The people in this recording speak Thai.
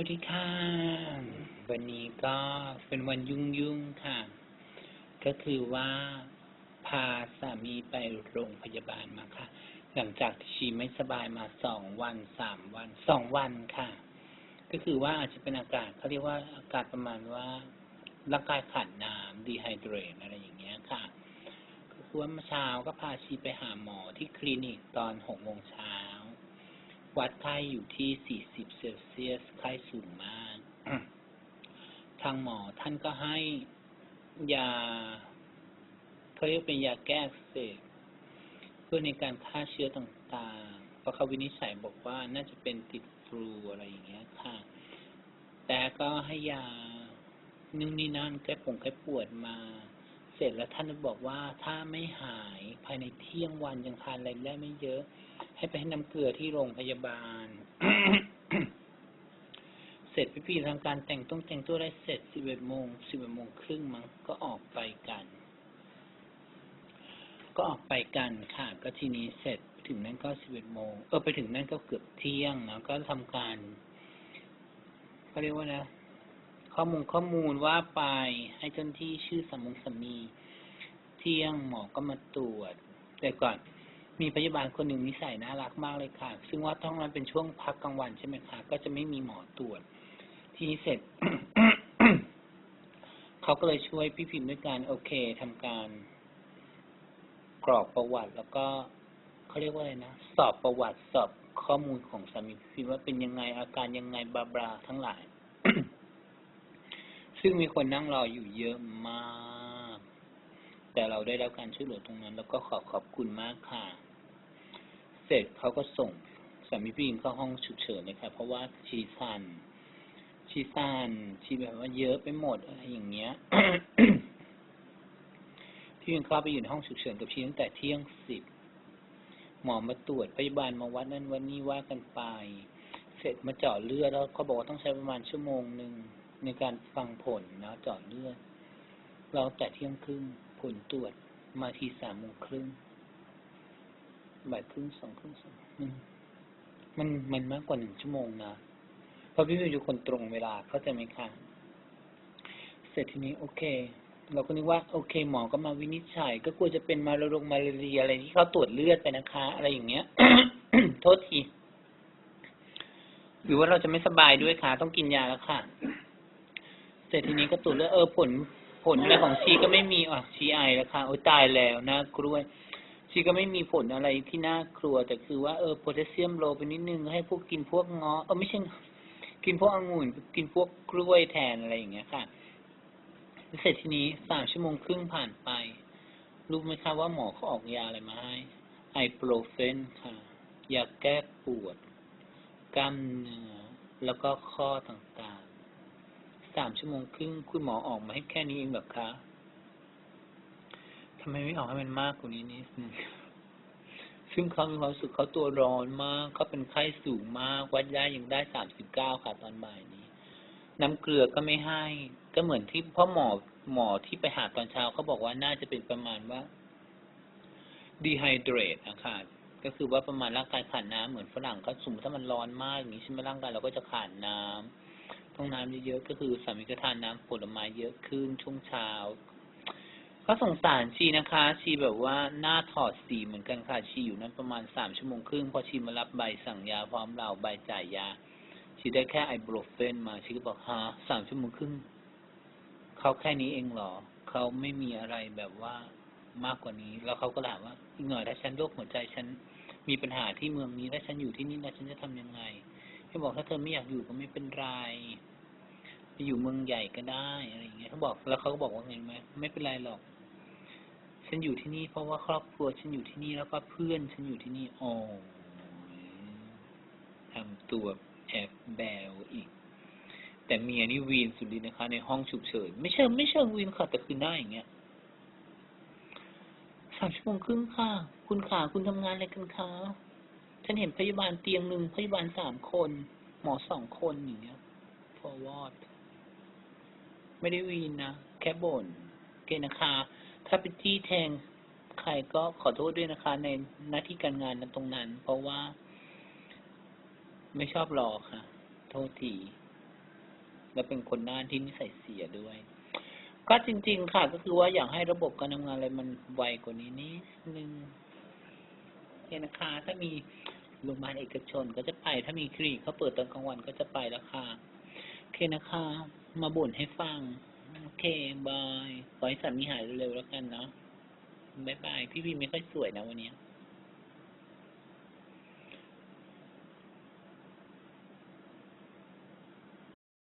วัสดีค่ะ วันนี้ก็เป็นวันยุ่งยุ่งๆค่ะ ก็คือว่าพาสามีไปโรงพยาบาลมาค่ะ หลังจากที่ชีไม่สบายมาสองวันสามวันสองวันค่ะ ก็คือว่าอาจจะเป็นอากาศเขาเรียกว่าอากาศประมาณว่าร่างกายขาดน้ำดีไฮเดรตอะไรอย่างเงี้ยค่ะ ก็คือว่าเมื่อเช้าก็พาชีไปหาหมอที่คลินิกตอนหกโมงเช้า วัดไข้อยู่ที่ 40 เซลเซียส ไข้สูงมาก ทางหมอท่านก็ให้ยาเขาเรียกเป็นยาแก้อักเสบเพื่อในการฆ่าเชื้อต่างๆ เพราะเขาวินิจฉัยบอกว่าน่าจะเป็นติดฟลูอะไรอย่างเงี้ยค่ะ แต่ก็ให้ยานู่นนี่นั่นแก้ปวงแก้ปวดมา เสร็จแล้วท่านบอกว่าถ้าไม่หายภายในเที่ยงวันยังทานอะไรได้ไม่เยอะ ให้ไปให้น้ำเกลือที่โรงพยาบาล เสร็จพี่พี่ทำการแต่งต้องแต่งตัวได้เสร็จสิบเอ็ดโมงสิบเอ็ดโมงครึ่งมั้งก็ออกไปกัน ก็ออกไปกันค่ะ ก็ทีนี้เสร็จถึงนั่นก็สิบเอ็ดโมงเออไปถึงนั่นก็เกือบเที่ยงนะก็ทำการเขาเรียกว่านะ ข้อมูลข้อมูลว่าไปให้เจ้าหน้าที่ชื่อสมุงสามีเที่ยงหมอก็มาตรวจแต่ก่อนมีพยาบาลคนหนึ่งนิสัยน่ารักมากเลยค่ะ ซึ่งว่าต้องนั้นเป็นช่วงพักกลางวันใช่ไหมคะ ก็จะไม่มีหมอตรวจ ทีนี้เสร็จ เขาก็เลยช่วยพี่พิมพ์ด้วยการโอเคทำการกรอกประวัติ แล้วก็เขาเรียกว่าอะไรนะ สอบประวัติสอบข้อมูลของสามีพี่พิมพ์ว่าเป็นยังไงอาการยังไงบาบราทั้งหลาย ซึ่งมีคนนั่งรออยู่เยอะมาก แต่เราได้รับการช่วยเหลือตรงนั้น แล้วก็ขอขอบคุณมากค่ะ เสร็จเขาก็ส่งสามีพี่อิมเข้าห้องฉุกเฉินเลยค่ะ เพราะว่าชีสันชีสันชีแบบว่าเยอะไปหมดอะไรอย่างเงี้ย พี่อิมเข้าไปอยู่ในห้องฉุกเฉินกับชีตั้งแต่เที่ยงสิบหมอมาตรวจพยาบาลมาวัดนั่นวันนี้ว่ากันไป เสร็จมาเจาะเลือดแล้วเขาบอกว่าต้องใช้ประมาณชั่วโมงหนึ่ง ในการฟังผลนะจาะเลือดเราแต่เที่ยงครึ่งผลตรวจมาทีสามโมงครึ่งบ่ายครึ่งสองครึ่งสองมันมันมันมากกว่าหนึ่งชั่วโมงนะเพราะพี่เป็นคนตรงเวลาเข้าใจไหมคะเสร็จทีนี้โอเค เราก็นึกว่าโอเค หมอก็มาวินิจฉัย ก็กลัวจะเป็นมาลงมาเรียอะไรที่เขาตรวจเลือดไปนะคะ อะไรอย่างเงี้ยโทษทีหรือว่าเราจะไม่สบายด้วยค่ะ ต้องกินยาแล้วค่ะ เสร็จทีนี้ก็ตรวจเลือดเออผลผลอะไรของชีก็ไม่มีอะชีไอแล้วค่ะโอ้ยตายแล้วน่ากลัวชีก็ไม่มีผลอะไรที่น่ากลัว แต่คือว่าเออโพแทสเซียมโลไปนิดนึงให้พวกกินพวกเงาะเออไม่ใช่กินพวกองุ่นกินพวกกล้วยแทนอะไรอย่างเงี้ยค่ะเสร็จทีนี้สามชั่วโมงครึ่งผ่านไป รู้ไหมคะว่าหมอเขาออกยาอะไรมาให้ไอโปรเฟนค่ะยาแก้ปวดกล้ามเนื้อแล้วก็ข้อต่างๆ สามชั่วโมงครึ่งคุณหมอออกมาให้แค่นี้เองเหรอคะทำไมไม่ออกให้มันมากกว่านี้นิดนึงซึ่งเขามีความสึกเขาตัวร้อนมากเขาเป็นไข้สูงมากวัดได้ยังได้สามสิบเก้าค่ะตอนบ่ายนี้ น้ำเกลือก็ไม่ให้ ก็เหมือนที่พ่อหมอหมอที่ไปหาตอนเช้าเขาบอกว่าน่าจะเป็นประมาณว่า dehydrate นะคะก็คือว่าประมาณร่างกายขาดน้ำเหมือนฝรั่งก็สมมติถ้ามันร้อนมากอย่างนี้ใช่ไหมร่างกายเราก็จะขาดน้ำ ต้องน้ำเยอะๆก็คือสามีก็ทานน้ำผลไม้เยอะขึ้นช่วงเช้าก็สงสารชีนะคะ ชีแบบว่าหน้าถอดสีเหมือนกันค่ะ ชีอยู่นั้นประมาณสามชั่วโมงครึ่งพอชีมารับใบสั่งยาพร้อมเราใบจ่ายยา ชีได้แค่ไอโบรเฟนมาชีก็บอกฮะสามชั่วโมงครึ่งเขาแค่นี้เองเหรอเขาไม่มีอะไรแบบว่ามากกว่านี้ แล้วเขาก็ถามว่าอีกหน่อยถ้าฉันโรคหัวใจฉันมีปัญหาที่เมืองนี้ถ้าฉันอยู่ที่นี่แล้วฉันจะทำยังไง เขาบอกถ้าเธอไม่อยากอยู่ก็ไม่เป็นไรไปอยู่เมืองใหญ่ก็ได้อะไรอย่างเงี้ยเขาบอกแล้วเขาก็บอกว่าไงไหมไม่เป็นไรหรอก ฉันอยู่ที่นี่ เพราะว่าครอบครัวฉันอยู่ที่นี่แล้วก็เพื่อนฉันอยู่ที่นี่โอ้ยทำตัวแอบแบวอีก แต่เมียนี่วีนสุดดีนะคะ ในห้องฉุกเฉินไม่เชิงไม่เชิงวีนค่ะแต่คือหน้าอย่างเงี้ยสามชั่วโมงครึ่งค่ะ คุณขาคุณทำงานอะไรกันคะ ฉันเห็นพยาบาลเตียงหนึ่งพยาบาลสามคน หมอสองคนอย่างเงี้ย forward ไม่ได้วีนนะ แค่บ่นโอเคนะคะ ถ้าไปจี้แทงใครก็ขอโทษด้วยนะคะ ในหน้าที่การงานนั้นตรงนั้น เพราะว่า ไม่ชอบรอค่ะ โทษทีและเป็นคนหน้าที่นิสัยเสียด้วย ก็จริง ๆ ค่ะ ก็คือว่าอยากให้ระบบการทำงานอะไรมันไวกว่านี้นิดนึงโอเคนะคะ ถ้ามี โรงพยาบาลเอกชนก็จะไป ถ้ามีคลินิกเขาเปิดตอนกลางวันก็จะไปแล้วค่ะ โอเคนะคะ มาบ่นให้ฟัง โอเค บาย ขอให้สามีหายเร็วๆแล้วกันเนาะบายบาย พี่พีไม่ค่อยสวยนะวันนี้